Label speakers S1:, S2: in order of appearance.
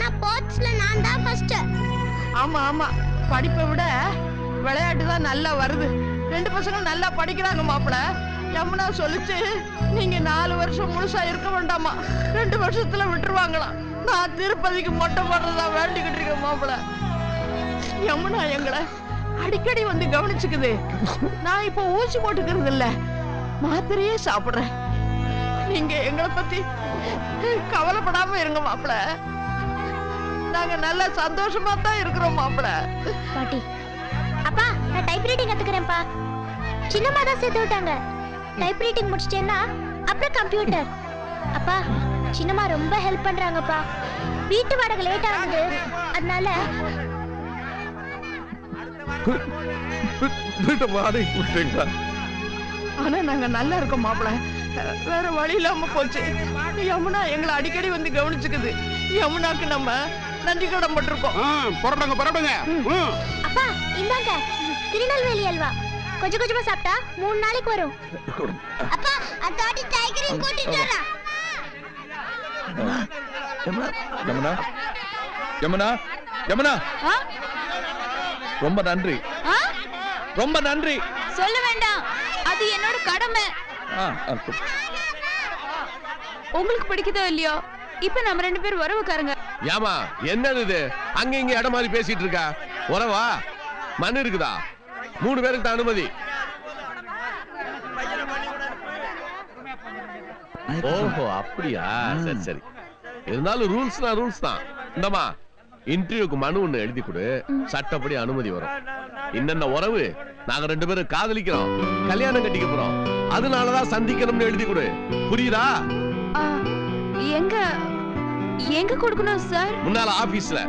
S1: ஆனா ஸ்போர்ட்ஸ்ல நான் தான் ஃபர்ஸ்ட்
S2: ஆமா ஆமா. படிப்பை விட விளையாட்டு தான் நல்லா வருது. ரெண்டு பசங்களும் நல்லா படிக்கிறாங்க மாப்பிள. யமுனா சொல்லிச்சு நீங்க நாலு வருஷம் முழுசா இருக்க வேண்டாமா? ரெண்டு வருஷத்துல விட்டுருவாங்களாம். நான் திருப்பதிக்கு மொட்டை போடுறதா வேண்டிக்கிட்டு இருக்கேன் மாப்பிள. யமுனா எங்களை அடிக்கடி வந்து கவனிச்சுக்குது. நான் இப்போ ஊசி போட்டுக்கிறது இல்ல. மாத்திரையே சாப்பிடுறேன். நீங்க எங்களை பத்தி கவலைப்படாம இருங்க மாப்பிள. நாங்க நல்ல சந்தோஷமா தான் இருக்கிறோம் மாப்பிள.
S1: பாட்டி அப்பா நான் டைப் ரைட்டிங் கத்துக்கிறேன்ப்பா. சின்னம்மா தான் சேர்த்து விட்டாங்க. டைப் ரைட்டிங் முடிச்சிட்டேன்னா அப்புறம் கம்ப்யூட்டர் அப்பா சின்னம்மா ரொம்ப ஹெல்ப் பண்றாங்கப்பா. வீட்டு வாடகை லேட் ஆகுது. அதனால
S3: வீட்டை மாறி விட்டீங்களா
S2: ஆனா நாங்க நல்லா இருக்கோம் மாப்பிள. வேற வழி இல்லாம போச்சு. யமுனா எங்களை அடிக்கடி வந்து கவனிச்சுக்குது. யமுனாக்கு நம்ம நன்றி கடன் பட்டிருக்கோம்
S3: புறப்படுங்க புறப்படுங்க.
S1: அப்பா இந்தாங்க. திருநெல்வேலி அல்வா. கொஞ்சம் கொஞ்சமா சாப்பிட்டா மூணு நாளைக்கு வரும். அப்பா அதாட்டி டைகரையும் கூட்டிட்டு வரேன்
S3: யமுனா யமுனா யமுனா ரொம்ப நன்றி. ரொம்ப நன்றி.
S4: சொல்ல வேண்டாம். அது என்னோட கடமை.
S3: ஆ, ஆ,
S4: உங்களுக்கு பிடிக்குதோ இல்லையோ இப்ப நம்ம ரெண்டு பேரும் உறவுக்காரங்க.
S5: ஏமா என்னது இது? அங்க இங்க இடம் மாதிரி பேசிட்டு இருக்கா? உறவா? மண் இருக்குதா? மூணு பேருக்கு தான் அனுமதி. ஓஹோ அப்படியா? சரி சரி. இருந்தாலும் ரூல்ஸ்னா ரூல்ஸ் தான். இந்தமா இன்டர்வியூக்கு மனு ஒண்ணு எழுதி கொடு. சட்டப்படி அனுமதி வரும். என்னென்ன உறவு? நாங்க ரெண்டு பேரும் காதலிக்கிறோம். கல்யாணம் கட்டிக்க போறோம். அதனாலதான் சந்திக்கணும்னு எழுதி கொடு. புரியுதா?
S4: எங்க எங்க கொடுக்கணும் சார்
S5: முன்னால ஆபீஸ்ல